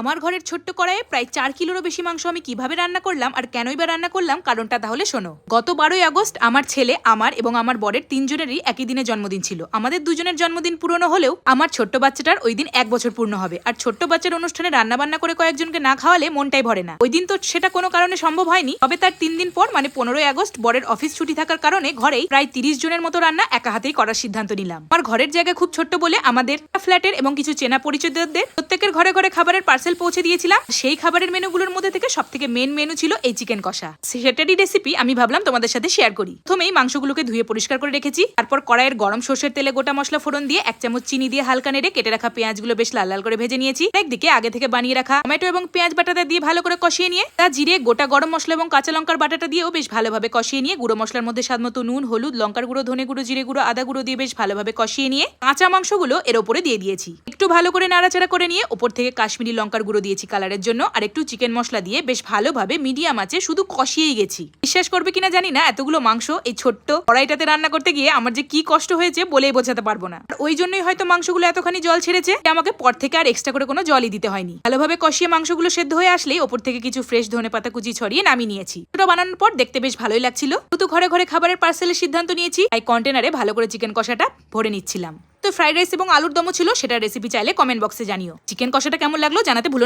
আমার ঘরের ছোট্ট কড়াইয়ে প্রায় চার কিলোরও বেশি মাংস আমি কীভাবে রান্না করলাম আর কেনই বা রান্না করলাম, কারণটা তাহলে শোনো। গত বারোই আগস্ট আমার ছেলে, আমার এবং আমার বরের তিনজনেরই একই দিনে জন্মদিন ছিল। আমাদের দুজনের জন্মদিন পুরনো হলেও আমার ছোট্ট বাচ্চাটার ওই দিন এক বছর পূর্ণ হবে। আর ছোট্ট বাচ্চার অনুষ্ঠানে রান্না বান্না করে কয়েকজনকে না খাওয়ালে মনটাই ভরে না। ওই দিন তো সেটা কোনো কারণে সম্ভব হয়নি, তবে তার তিন দিন পর মানে পনেরোই আগস্ট বরের অফিস ছুটি থাকার কারণে ঘরেই প্রায় তিরিশ জনের মতো রান্না একা হাতেই করার সিদ্ধান্ত নিলাম। আমার ঘরের জায়গা খুব ছোট্ট বলে আমাদের ফ্ল্যাটের এবং কিছু চেনা পরিচিতদের প্রত্যেকের ঘরে ঘরে খাবারের পার্সেল পৌঁছে দিয়েছিলাম। সেই খাবারের মেনুগুলোর মধ্যে থেকে সব থেকে মেন মেনু ছিল এই চিকেন কষা। সেটারই রেসিপি আমি ভাবলাম তোমাদের সাথে শেয়ার করি। প্রথমেই মাংসগুলোকে ধুয়ে পরিষ্কার করে রেখেছি। তারপর কড়াইয়ের গরম সর্ষের তেলে গোটা মশলা ফোড়ন দিয়ে এক চামচ চিনি দিয়ে হালকা নেড়ে কেটে রাখা পেঁয়াজগুলো বেশ লাল লাল করে ভেজে নিয়েছি। একদিকে আগে থেকে বানিয়ে রাখা টমেটো এবং পেঁয়াজ বাটাটা দিয়ে ভালো করে কষিয়ে নিয়ে, তা জিরে, গোটা গরম মশলা এবং কাঁচা লঙ্কার বাটাটা দিয়েও বেশ ভালোভাবে কষিয়ে নিয়ে, গুঁড়ো মশলার মধ্যে স্বাদ মতো নুন, হলুদ, লঙ্কার গুঁড়ো, ধনে গুঁড়ো, জিরে গুঁড়ো, আদা গুঁড়ো দিয়ে বেশ ভালোভাবে কষিয়ে নিয়ে, কাঁচা মাংসগুলো এর ওপরে দিয়ে দিয়েছি। একটু ভালো করে নাড়াচাড়া করে নিয়ে ওপর থেকে কাশ্মীরি লঙ্কার গুঁড়ো দিয়েছি কালারের জন্য, আর একটু চিকেন মশলা দিয়ে বেশ ভালোভাবে মিডিয়াম আছে শুধু কষিয়েই গেছি। বিশ্বাস করবে কিনা জানি না, এতগুলো মাংস এই ছোট্ট কড়াইটাতে রান্না করতে গিয়ে আমার যে কি কষ্ট হয়েছে বলেই বোঝাতে পারব না। আর ওই জন্যই হয়তো মাংসগুলো এতখানি জল ছেড়েছে আমাকে পর থেকে আর এক্সট্রা করে কোনো জলই দিতে হয়নি। ভালোভাবে কষিয়ে মাংসগুলো সেদ্ধ হয়ে আসলেই ওপর থেকে কিছু ফ্রেশ ধনে পাতা কুচি ছড়িয়ে নামিয়ে নিয়েছি। ওটা বানানোর পর দেখতে বেশ ভালোই লাগছিল। শুধু ঘরে ঘরে খাবারের পার্সেলের সিদ্ধান্ত নিয়েছি, তাই কন্টেনারে ভালো করে চিকেন কষাটা ভরে নিচ্ছিলাম। তো ফ্রাইড রাইস এবং আলুর দমও ছিল, সেটা রেসিপি চাইলে কমেন্ট বক্সে জানিও চিকেন কষাটা কেমন লাগল জানাতে ভুলো।